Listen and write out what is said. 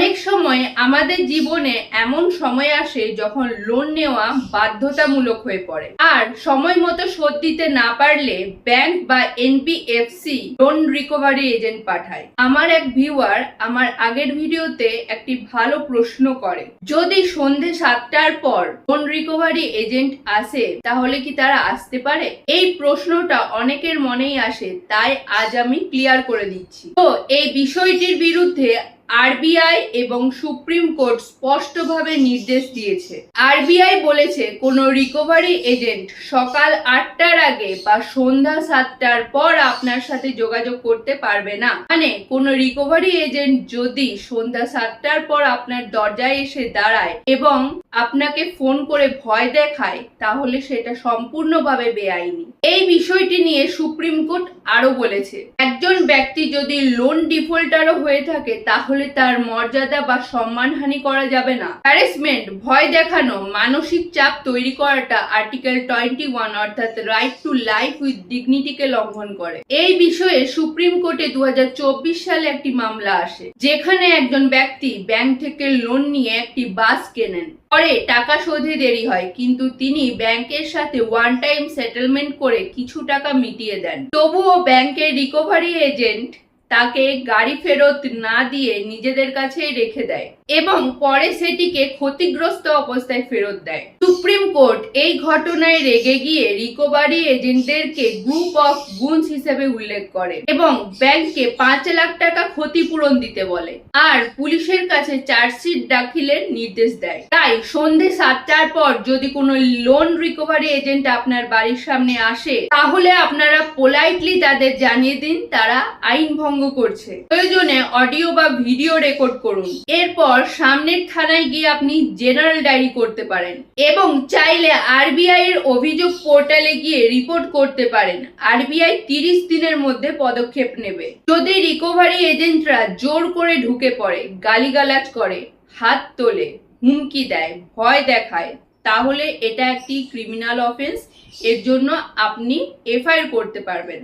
অনেক সময় আমাদের জীবনে এমন সময় আসে যখন লোন নেওয়া বাধ্যতামূলক হয়ে পড়ে। আর সময় মতো শোধ দিতে না পারলে ব্যাংক বা এনবিএফসি লোন রিকভারি এজেন্ট পাঠায়। আমার এক ভিউয়ার আমার আগের ভিডিওতে একটি ভালো প্রশ্ন করে, যদি সন্ধে সাতটার পর লোন রিকভারি এজেন্ট আসে, তাহলে কি তারা আসতে পারে? এই প্রশ্নটা অনেকের মনেই আসে, তাই আজ আমি ক্লিয়ার করে দিচ্ছি। তো এই বিষয়টির বিরুদ্ধে আরবিআই এবং সুপ্রিম কোর্ট স্পষ্টভাবে নির্দেশ দিয়েছে। আরবিআই বলেছে, কোনো রিকভারি এজেন্ট সকাল আটটার আগে বা সন্ধ্যা সাতটার পর আপনার সাথে যোগাযোগ করতে পারবে না। মানে কোনো রিকভারি এজেন্ট যদি সন্ধ্যা সাতটার পর আপনার দরজায় এসে দাঁড়ায় এবং আপনাকে ফোন করে ভয় দেখায়, তাহলে সেটা সম্পূর্ণভাবে বেআইনি। এই বিষয়টি নিয়ে সুপ্রিম কোর্ট আরও বলেছে, একজন ব্যক্তি যদি লোন ডিফল্টারও হয়ে থাকে, তাহলে তার মর্যাদা বা সম্মানহানি করা যাবে না। হ্যারাসমেন্ট ভয় দেখানো, মানসিক চাপ তৈরি করাটা আর্টিকেল টোয়েন্টি ওয়ান অর্থাৎ রাইট টু লাইফ উইথ ডিগনিটিকে লঙ্ঘন করে। এই বিষয়ে সুপ্রিম কোর্টে দু সালে একটি মামলা আসে, যেখানে একজন ব্যক্তি ব্যাংক থেকে লোন নিয়ে একটি বাস কেনেন। পরে টাকা শোধে দেরি হয়, কিন্তু তিনি ব্যাংকের সাথে ওয়ান টাইম সেটেলমেন্ট করে কিছু টাকা মিটিয়ে দেন। তবুও ব্যাংকের রিকভারি এজেন্ট তাকে গাড়ি ফেরত না দিয়ে নিজেদের কাছেই রেখে দেয় এবং পরে সেটিকে ক্ষতিগ্রস্ত অবস্থায় ফেরত দেয়। সুপ্রিম কোর্ট এই ঘটনায় রেগে গিয়ে রিকভারি এজেন্টদেরকে গ্রুপ অফ গুনস হিসেবে উল্লেখ করে এবং ব্যাংককে পাঁচ লাখ টাকা ক্ষতিপূরণ দিতে বলে আর পুলিশের কাছে চার্জশিট দাখিলের নির্দেশ দেয়। তাই সন্ধে সাতটার পর যদি কোনো লোন রিকভারি এজেন্ট আপনার বাড়ির সামনে আসে, তাহলে আপনারা পোলাইটলি তাদের জানিয়ে দিন, তারা আইন ভঙ্গ করছে। প্রয়োজনে অডিও বা ভিডিও রেকর্ড করুন। এরপর সামনের থানায় গিয়ে আপনি জেনারেল ডায়েরি করতে পারেন এবং চাইলে আরবিআই এর অভিযোগ পোর্টালে গিয়ে রিপোর্ট করতে পারেন। আরবিআই তিরিশ দিনের মধ্যে পদক্ষেপ নেবে। যদি রিকভারি এজেন্টরা জোর করে ঢুকে পড়ে, গালিগালাজ করে, হাত তোলে, হুমকি দেয়, ভয় দেখায়, তাহলে এটা একটি ক্রিমিনাল অফেন্স এর জন্য আপনি এফআইআর করতে পারবেন।